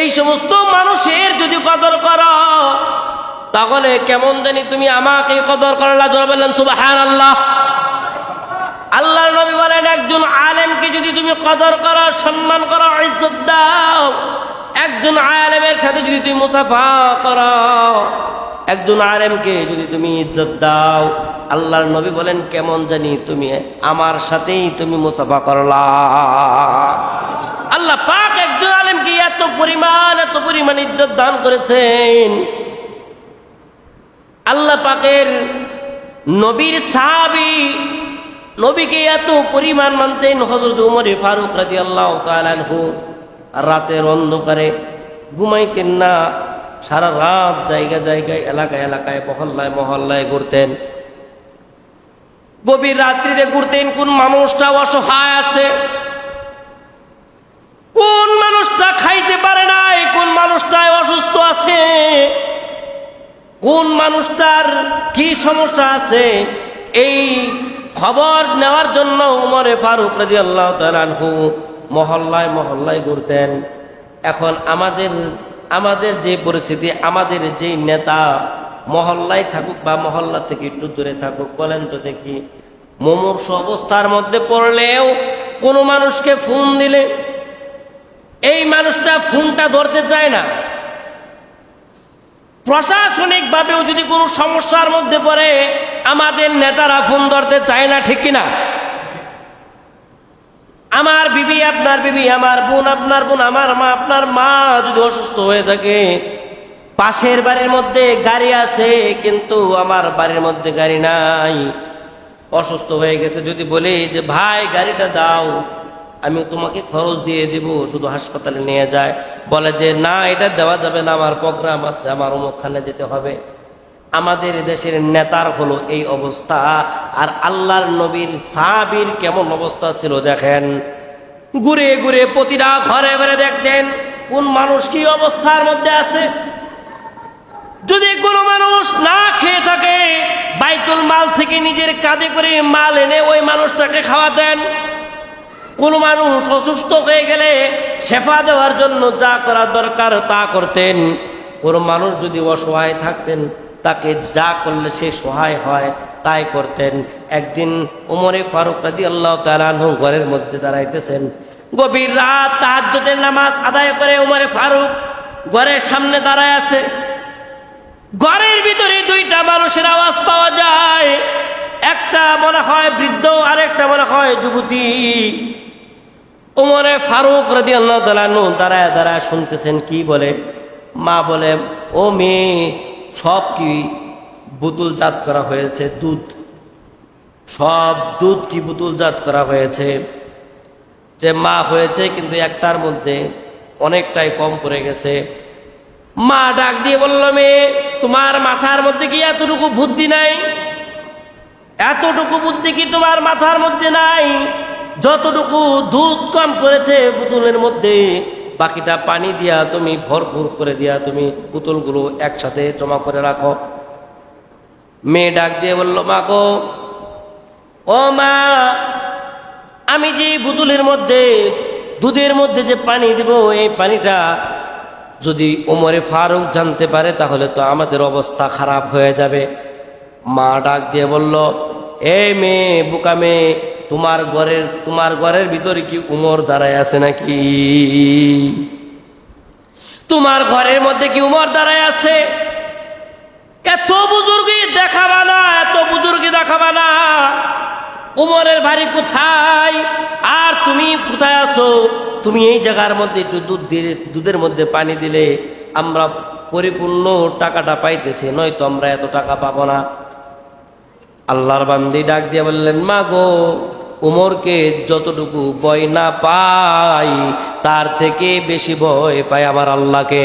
এই সমস্ত মানুষের যদি কদর করো, তাহলে কেমন জানি তুমি আমাকে কদর করলা জোর বললেন সুবাহান আল্লাহ আল্লাহ নবী বলেন, একজন আলেমকে যদি তুমি কদর করো, সম্মান করো, ইজ্জত দাও, একজন আলেমের সাথে যদি তুমি মুসাফা করো, একজন আলেমকে যদি তুমি ইজ্জত দাও, আল্লাহর নবী বলেন, কেমন জানি তুমি আমার সাথেই তুমি মুসাফা করলা আল্লাহ পাক একজন আলেমকে এত পরিমাণ এত পরিমাণ ইজ্জত দান করেছেন। আল্লাহ পাকের নবীর সাহাবি, নবীকে এত পরিমাণ মানতেন হজরত উমরে ফারুক রাজি আল্লাহ রাতের অন্ধকারে ঘুমাইতেন না, সারা রাত জায়গা জায়গায়, এলাকায় এলাকায়, মহল্লায় মহল্লায় ঘুরতেন। গভীর রাত্রিতে ঘুরতেন, কোন মানুষটা অসহায় আছে। কোন মানুষটা খাইতে পারে নাই, কোন মানুষটা অসুস্থ আছে? কোন মানুষটার কি সমস্যা আছে? এই খবর নেওয়ার জন্য উমরে ফারুক রাজি আল্লাহ তালু মহল্লায় মহল্লায় ঘুরতেন। এখন আমাদের আমাদের যে পরিস্থিতি, আমাদের যে নেতা মহল্লায় থাকুক বা মহল্লা থেকে একটু দূরে থাকুক, বলেন তো দেখি, মুমূর্ষ অবস্থার মধ্যে পড়লেও কোনো মানুষকে ফোন দিলে এই মানুষটা ফোনটা ধরতে চায় না। প্রশাসনিক ভাবেও যদি কোনো সমস্যার মধ্যে পড়ে, আমাদের নেতারা ফোন ধরতে চায় না, ঠিক কিনা? আমার বিবি, আপনার বিবি, আমার বোন, আপনার বোন, আমার মা, আপনার মা যদি অসুস্থ হয়ে থাকে, পাশের বাড়ির মধ্যে গাড়ি আছে, কিন্তু আমার বাড়ির মধ্যে গাড়ি নাই। অসুস্থ হয়ে গেছে, যদি বলি যে, ভাই, গাড়িটা দাও। আমি তোমাকে খরচ দিয়ে দিব, শুধু হাসপাতালে নিয়ে যায়। বলে যে, না, এটা দেওয়া যাবে না, আমার প্রোগ্রাম আছে, আমার অমুকখানে যেতে হবে। আমাদের দেশের নেতার হলো এই অবস্থা। আর আল্লাহর নবীর সাহাবীর কেমন অবস্থা ছিল, দেখেন। ঘুরে ঘুরে প্রতিটা ঘরে ঘরে দেখতেন, কোন মানুষ কি অবস্থার মধ্যে আছে? যদি কোনো মানুষ না খেয়ে থাকে, বাইতুল মাল থেকে নিজের কাঁধে করে মাল এনে ওই মানুষটাকে খাওয়া দেন কোনো মানুষ অসুস্থ হয়ে গেলে সেফা দেওয়ার জন্য যা করা দরকার তা করতেন। কোনো মানুষ যদি অসহায় থাকতেন, তাকে যা করলে সে সহায় হয়, তাই করতেন। একদিন উমরে ফারুক রাজি আল্লাহ তালানহু ঘরের মধ্যে দাঁড়াইতেছেন। গভীর রাত তাহাজ্জুদের নামাজ আদায় করে উমরে ফারুক ঘরের সামনে দাঁড়ায় আছে। ঘরের ভিতরে দুইটা মানুষের আওয়াজ পাওয়া যায়। একটা মনে হয় বৃদ্ধ আর একটা মনে হয় যুবতী। উমরে ফারুক রাজি আল্লাহ তালানু দাঁড়ায় দাঁড়ায় শুনতেছেন, কি বলে? মা বলে, ও মেয়ে, সব কি বুতুলজাত করা হয়েছে? দুধ, সব দুধ কি বুতুলজাত করা হয়েছে? যে মা হয়েছে, কিন্তু একটার মধ্যে অনেকটাই কম পড়ে গেছে। মা ডাক দিয়ে বলল, মেয়ে, তোমার মাথার মধ্যে কি এতটুকু বুদ্ধি নাই? এতটুকু বুদ্ধি কি তোমার মাথার মধ্যে নাই? যতটুকু দুধ কম পড়েছে পুতুলের মধ্যে, বাকিটা পানি দিয়া তুমি ভরপুর করে দিয়া তুমি পুতুলগুলো একসাথে জমা করে রাখো। মেয়ে ডাক দিয়ে বলল, মা গো, ও মা, আমি যে পুতুলের মধ্যে, দুধের মধ্যে যে পানি দিব, এই পানিটা যদি ওমরে ফারুক জানতে পারে, তাহলে তো আমাদের অবস্থা খারাপ হয়ে যাবে। মা ডাক দিয়ে বলল এই মেয়ে, বুকা মেয়ে তোমার ঘরের তোমার ঘরের ভিতরে কি উমর দাঁড়ায় আছে নাকি? তোমার ঘরের মধ্যে কি উমর দাঁড়ায় আছে? এত বুজুর্গি দেখাবা না, এত বুজুর্গি দেখাবা না। উমরের বাড়ি কোথায়? আর তুমি কোথায় আছো? তুমি এই জায়গার মধ্যে একটু দুধ দিলে দুধের মধ্যে পানি দিলে আমরা পরিপূর্ণ টাকাটা পাইতেছি, নয়তো আমরা এত টাকা পাবো না। আল্লাহর বান্দি ডাক দিয়ে বললেন, মা গো উমরকে যতটুকু ভয় না পাই তার থেকে বেশি ভয় পাই আমার আল্লাহকে।